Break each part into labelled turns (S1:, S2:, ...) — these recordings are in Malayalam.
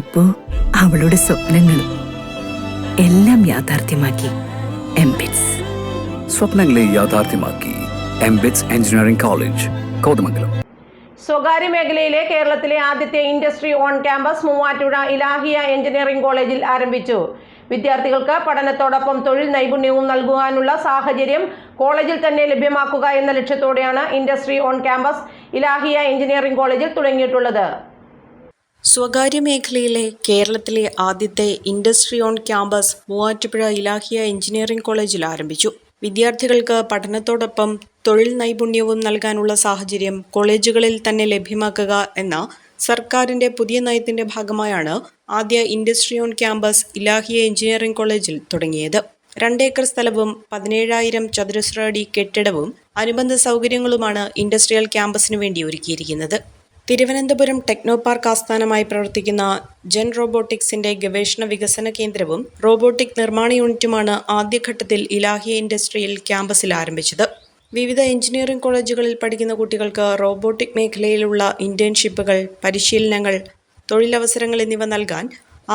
S1: ഇപ്പോ അവളുടെ സ്വപ്നങ്ങളും എല്ലാം യാഥാർത്ഥ്യമാക്കി എംബിറ്റ്സ്
S2: സ്വപ്നങ്ങളെ യാഥാർത്ഥ്യമാക്കി എംബിറ്റ്സ് എഞ്ചിനീയറിംഗ് കോളേജ് കോതമംഗലം.
S3: സ്വകാര്യ മേഖലയിലെ കേരളത്തിലെ ആദ്യത്തെ industry on campus Muvattupuzha Ilahia engineering കോളേജിൽ ആരംഭിച്ചു. വിദ്യാർത്ഥികൾക്ക് പഠനത്തോടൊപ്പം തൊഴിൽ നൈപുണ്യവും നൽകുവാനുള്ള സാഹചര്യം കോളേജിൽ തന്നെ ലഭ്യമാക്കുക എന്ന ലക്ഷ്യത്തോടെയാണ് industry on campus Ilahia engineering കോളേജിൽ തുടങ്ങിയിട്ടുള്ളത്.
S4: സ്വകാര്യ മേഖലയിലെ കേരളത്തിലെ ആദ്യത്തെ industry on campus Muvattupuzha Ilahia engineering കോളേജിൽ ആരംഭിച്ചു. വിദ്യാർത്ഥികൾക്ക് പഠനത്തോടൊപ്പം തൊഴിൽ നൈപുണ്യവും നൽകാനുള്ള സാഹചര്യം കോളേജുകളിൽ തന്നെ ലഭ്യമാക്കുക എന്ന സർക്കാരിന്റെ പുതിയ നയത്തിന്റെ ഭാഗമായാണ് ആദ്യ industry on campus Ilahia engineering കോളേജിൽ തുടങ്ങിയത്. രണ്ടേക്കർ സ്ഥലവും പതിനേഴായിരം ചതുരശ്ര അടി കെട്ടിടവും അനുബന്ധ സൗകര്യങ്ങളുമാണ് ഇൻഡസ്ട്രിയൽ ക്യാമ്പസിനു വേണ്ടി ഒരുക്കിയിരിക്കുന്നത്. തിരുവനന്തപുരം ടെക്നോ പാർക്ക് ആസ്ഥാനമായി പ്രവർത്തിക്കുന്ന ജെൻ റോബോട്ടിക്സിന്റെ ഗവേഷണ വികസന കേന്ദ്രവും റോബോട്ടിക് നിർമ്മാണ യൂണിറ്റുമാണ് ആദ്യഘട്ടത്തിൽ ഇലാഹിയ ഇൻഡസ്ട്രിയിൽ ക്യാമ്പസിൽ ആരംഭിച്ചത്. വിവിധ എഞ്ചിനീയറിംഗ് കോളേജുകളിൽ പഠിക്കുന്ന കുട്ടികൾക്ക് റോബോട്ടിക് മേഖലയിലുള്ള ഇന്റേൺഷിപ്പുകൾ പരിശീലനങ്ങൾ തൊഴിലവസരങ്ങൾ എന്നിവ നൽകാൻ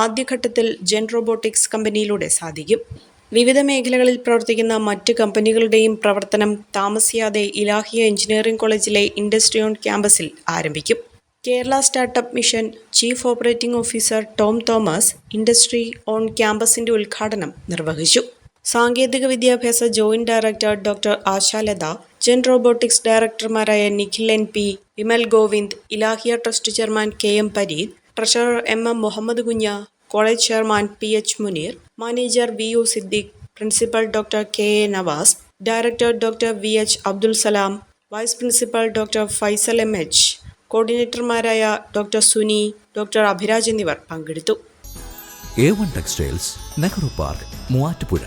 S4: ആദ്യഘട്ടത്തിൽ ജെൻ റോബോട്ടിക്സ് കമ്പനിയിലൂടെ സാധിക്കും. വിവിധ മേഖലകളിൽ പ്രവർത്തിക്കുന്ന മറ്റ് കമ്പനികളുടെയും പ്രവർത്തനം താമസിയാതെ ഇലാഹിയ എഞ്ചിനീയറിംഗ് കോളേജിലെ ഇൻഡസ്ട്രി ഓൺ ക്യാമ്പസിൽ ആരംഭിക്കും. Kerala startup mission chief operating officer Tom Thomas industry on ക്യാമ്പസിന്റെ ഉദ്ഘാടനം നിർവഹിച്ചു. സാങ്കേതിക വിദ്യാഭ്യാസ joint director doctor Ashalatha Gen robotics ഡയറക്ടർമാരായ Nikhil N P Vimal Govind Ilahia trust chairman K M Pareed treasurer M M Muhammad കുഞ്ഞ college chairman P H Munir manager V U Siddique principal doctor K A Navas director doctor V H Abdul Salam vice principal doctor Faisal M H കോർഡിനേറ്റർമാരായ doctor Suni doctor Abhiraj എന്നിവർ പങ്കെടുത്തു.
S5: A one textiles Nehru park Muvattupuzha.